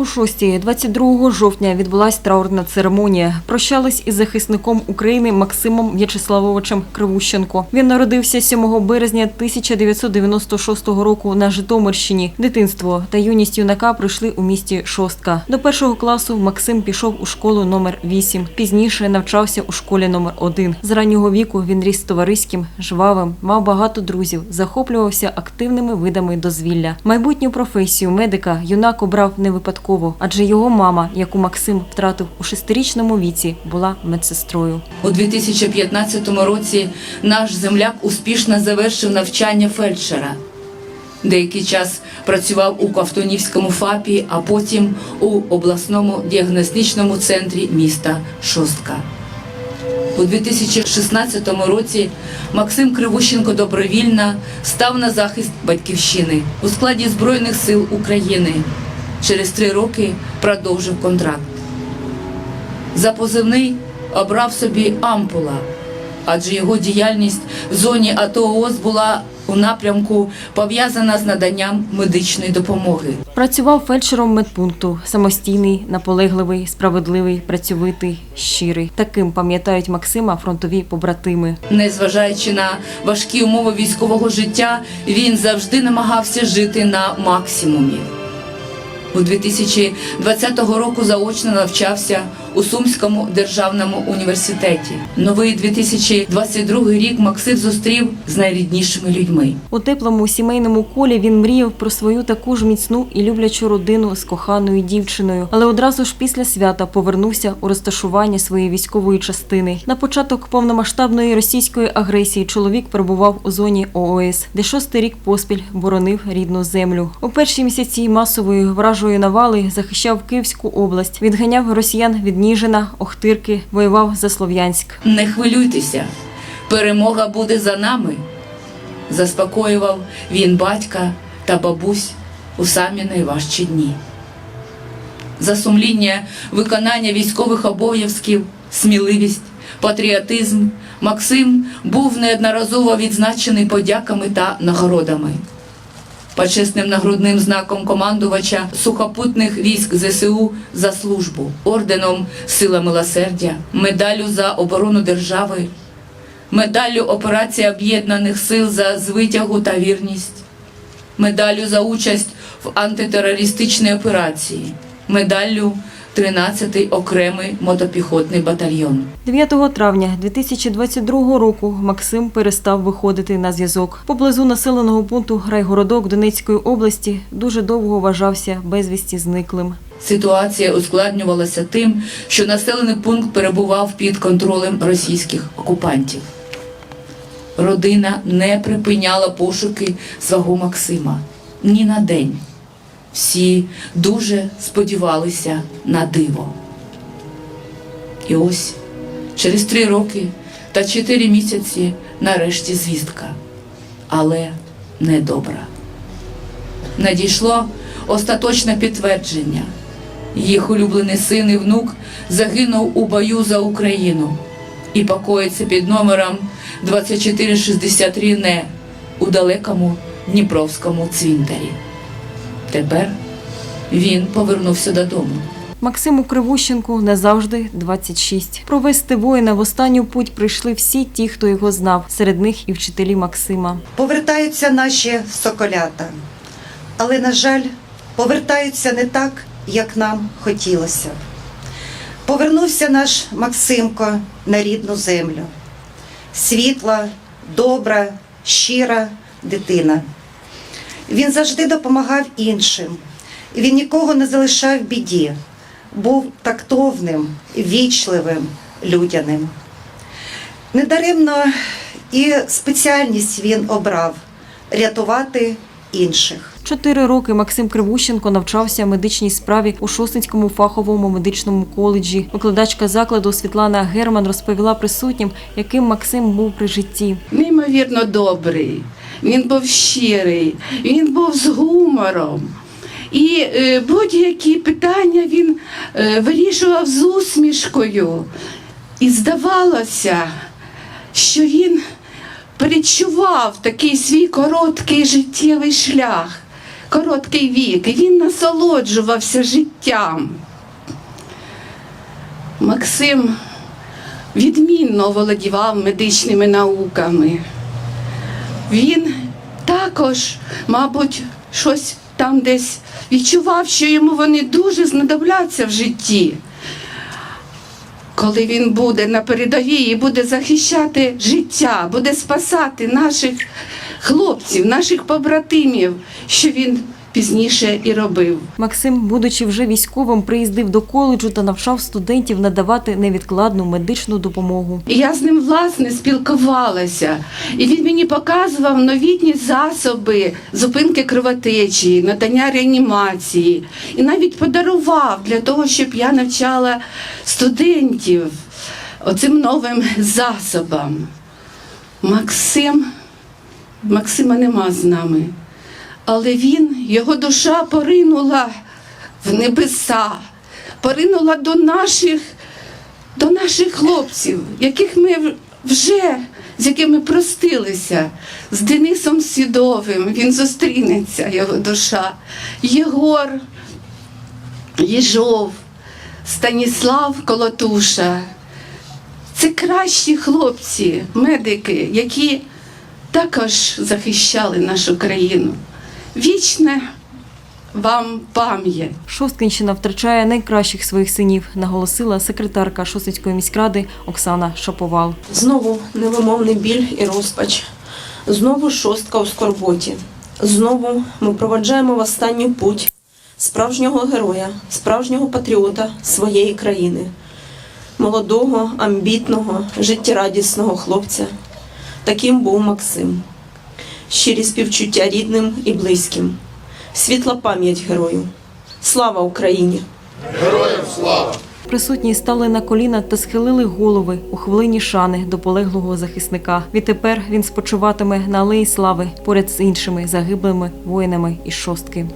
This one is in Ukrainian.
У шостій, 22 жовтня, відбулася траурна церемонія. Прощались із захисником України Максимом В'ячеславовичем Кривущенко. Він народився 7 березня 1996 року на Житомирщині. Дитинство та юність юнака пройшли у місті Шостка. До першого класу Максим пішов у школу номер 8. Пізніше навчався у школі номер 1. З раннього віку він ріс товариським, жвавим, мав багато друзів, захоплювався активними видами дозвілля. Майбутню професію медика юнак обрав не випадково, адже його мама, яку Максим втратив у шестирічному віці, була медсестрою. У 2015 році наш земляк успішно завершив навчання фельдшера. Деякий час працював у Ковтунівському ФАПі, а потім у обласному діагностичному центрі міста Шостка. У 2016 році Максим Кривущенко добровільно став на захист батьківщини у складі Збройних сил України. Через три роки продовжив контракт. За позивний обрав собі ампула, адже його діяльність в зоні АТО ООС була у напрямку пов'язана з наданням медичної допомоги. Працював фельдшером медпункту, самостійний, наполегливий, справедливий, працьовитий, щирий. Таким пам'ятають Максима фронтові побратими. Незважаючи на важкі умови військового життя, він завжди намагався жити на максимумі. У 2020 року заочно навчався у Сумському державному університеті. Новий 2022 рік Максим зустрів з найріднішими людьми. У теплому сімейному колі він мріяв про свою таку ж міцну і люблячу родину з коханою дівчиною, але одразу ж після свята повернувся у розташування своєї військової частини. На початок повномасштабної російської агресії чоловік перебував у зоні ООС, де шостий рік поспіль боронив рідну землю. У перші місяці масової вражої навали захищав Київську область, відганяв росіян від Ніжина, Охтирки, воював за Слов'янськ. Не хвилюйтеся, перемога буде за нами. Заспокоював він батька та бабусь у самі найважчі дні. За сумління виконання військових обов'язків, сміливість, патріотизм Максим був неодноразово відзначений подяками та нагородами. Почесним нагрудним знаком командувача сухопутних військ ЗСУ за службу, орденом Сила милосердя, медаллю за оборону держави, медаллю операції Об'єднаних Сил за звитягу та вірність, медаллю за участь в антитерористичній операції, медаллю 13-й окремий мотопіхотний батальйон. 9 травня 2022 року Максим перестав виходити на зв'язок. Поблизу населеного пункту Райгородок Донецької області дуже довго вважався безвісті зниклим. Ситуація ускладнювалася тим, що населений пункт перебував під контролем російських окупантів. Родина не припиняла пошуки свого Максима ні на день. Всі дуже сподівалися на диво. І ось через три роки та чотири місяці нарешті звістка, але недобра. Надійшло остаточне підтвердження. Їх улюблений син і внук загинув у бою за Україну і покоїться під номером 2463 Не у далекому Дніпровському цвинтарі. Тепер він повернувся додому. Максиму Кривущенку назавжди 26. Провести воїна в останню путь прийшли всі ті, хто його знав. Серед них і вчителі Максима. Повертаються наші соколята, але, на жаль, повертаються не так, як нам хотілося. Повернувся наш Максимко на рідну землю. Світла, добра, щира дитина. Він завжди допомагав іншим. Він нікого не залишав в біді, був тактовним, вічливим, людяним. Недаремно і спеціальність він обрав рятувати інших. Чотири роки Максим Кривущенко навчався медичній справі у Шосницькому фаховому медичному коледжі. Викладачка закладу Світлана Герман розповіла присутнім, яким Максим був при житті. неймовірно добрий, він був щирий, він був з гумором. І е, будь-які питання він е, вирішував з усмішкою. І здавалося, що він передчував такий свій короткий життєвий шлях, короткий вік, і він насолоджувався життям. Максим відмінно володівав медичними науками. Він також, мабуть, щось там десь відчував, що йому вони дуже знадобляться в житті. Коли він буде на передовій і буде захищати життя, буде спасати наших хлопців, наших побратимів, що він пізніше і робив. Максим, будучи вже військовим, приїздив до коледжу та навчав студентів надавати невідкладну медичну допомогу. І я з ним власне спілкувалася, і він мені показував новітні засоби зупинки кровотечі, надання реанімації, і навіть подарував для того, щоб я навчала студентів оцим новим засобам. Максим, Максима нема з нами, але він, його душа поринула в небеса, поринула до наших до наших хлопців, яких ми вже з якими простилися, з Денисом Сідовим. Він зустрінеться, його душа. Єгор Єжов, Станіслав Колотуша. Це кращі хлопці, медики, які також захищали нашу країну. Вічне вам пам'ять. Шосткинщина втрачає найкращих своїх синів, наголосила секретарка Шосткинської міськради Оксана Шаповал. Знову невимовний біль і розпач. Знову шостка у скорботі. Знову ми проваджаємо в останню путь справжнього героя, справжнього патріота своєї країни, молодого, амбітного, життєрадісного хлопця. Таким був Максим. Щирі співчуття рідним і близьким. Світла пам'ять герою. Слава Україні! Героям слава! Присутні стали на коліна та схилили голови у хвилині шани до полеглого захисника. Відтепер він спочиватиме на алеї слави поряд з іншими загиблими воїнами і шостки.